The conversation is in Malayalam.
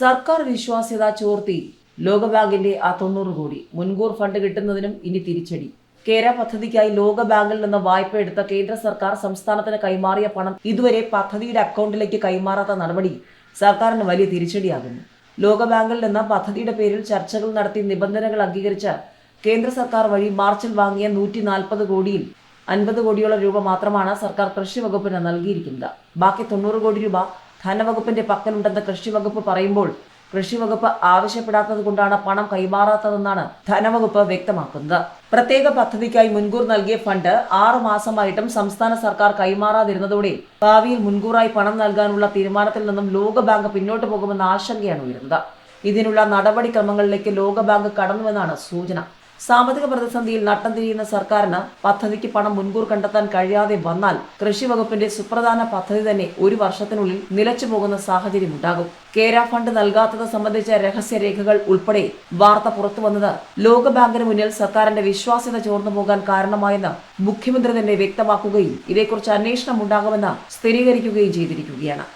സർക്കാർ വിശ്വാസ്യത ചോർത്തി ലോകബാങ്കിന്റെ ആ തൊണ്ണൂറ് കോടി മുൻകൂർ ഫണ്ട് കിട്ടുന്നതിനും ഇനി തിരിച്ചടി. കേര പദ്ധതിക്കായി ലോകബാങ്കിൽ നിന്ന് വായ്പ എടുത്ത കേന്ദ്ര സർക്കാർ സംസ്ഥാനത്തിന് കൈമാറിയ പണം ഇതുവരെ പദ്ധതിയുടെ അക്കൗണ്ടിലേക്ക് കൈമാറാത്ത നടപടി സർക്കാരിന് വലിയ തിരിച്ചടിയാകുന്നു. ലോകബാങ്കിൽ നിന്ന് പദ്ധതിയുടെ പേരിൽ ചർച്ചകൾ നടത്തി നിബന്ധനകൾ അംഗീകരിച്ച കേന്ദ്ര സർക്കാർ വഴി മാർച്ചിൽ വാങ്ങിയ നൂറ്റി നാൽപ്പത് കോടിയിൽ അൻപത് കോടിയോളം രൂപ മാത്രമാണ് സർക്കാർ കൃഷി വകുപ്പിന് നൽകിയിരിക്കുന്നത്. ബാക്കി തൊണ്ണൂറ് കോടി രൂപ ധനവകുപ്പിന്റെ പക്കലുണ്ടെന്ന് കൃഷി വകുപ്പ് പറയുമ്പോൾ കൃഷി വകുപ്പ് ആവശ്യപ്പെടാത്തത് കൊണ്ടാണ് പണം കൈമാറാത്തതെന്നാണ് ധനവകുപ്പ് വ്യക്തമാക്കുന്നത്. പ്രത്യേക പദ്ധതിക്കായി മുൻകൂർ നൽകിയ ഫണ്ട് ആറു മാസമായിട്ടും സംസ്ഥാന സർക്കാർ കൈമാറാതിരുന്നതോടെ ഭാവിയിൽ മുൻകൂറായി പണം നൽകാനുള്ള തീരുമാനത്തിൽ നിന്നും ലോകബാങ്ക് പിന്നോട്ട് പോകുമെന്ന ആശങ്കയാണ് ഉയരുന്നത്. ഇതിനുള്ള നടപടിക്രമങ്ങളിലേക്ക് ലോകബാങ്ക് കടന്നുവെന്നാണ് സൂചന. സാമ്പത്തിക പ്രതിസന്ധിയിൽ നട്ടം തിരിയുന്ന സർക്കാരിന് പദ്ധതിക്ക് പണം മുൻകൂർ കണ്ടെത്താൻ കഴിയാതെ വന്നാൽ കൃഷി വകുപ്പിന്റെ സുപ്രധാന പദ്ധതി തന്നെ ഒരു വർഷത്തിനുള്ളിൽ നിലച്ചു പോകുന്ന സാഹചര്യമുണ്ടാകും കേര ഫണ്ട് നൽകാത്തത് സംബന്ധിച്ച രഹസ്യരേഖകൾ ഉൾപ്പെടെ വാർത്ത പുറത്തുവന്നത് ലോകബാങ്കിന് മുന്നിൽ സർക്കാരിന്റെ വിശ്വാസ്യത ചോർന്നു പോകാൻ കാരണമായെന്ന് മുഖ്യമന്ത്രി തന്നെ വ്യക്തമാക്കുകയും ഇതേക്കുറിച്ച് അന്വേഷണം ഉണ്ടാകുമെന്ന് സ്ഥിരീകരിക്കുകയും ചെയ്തിരിക്കുകയാണ്.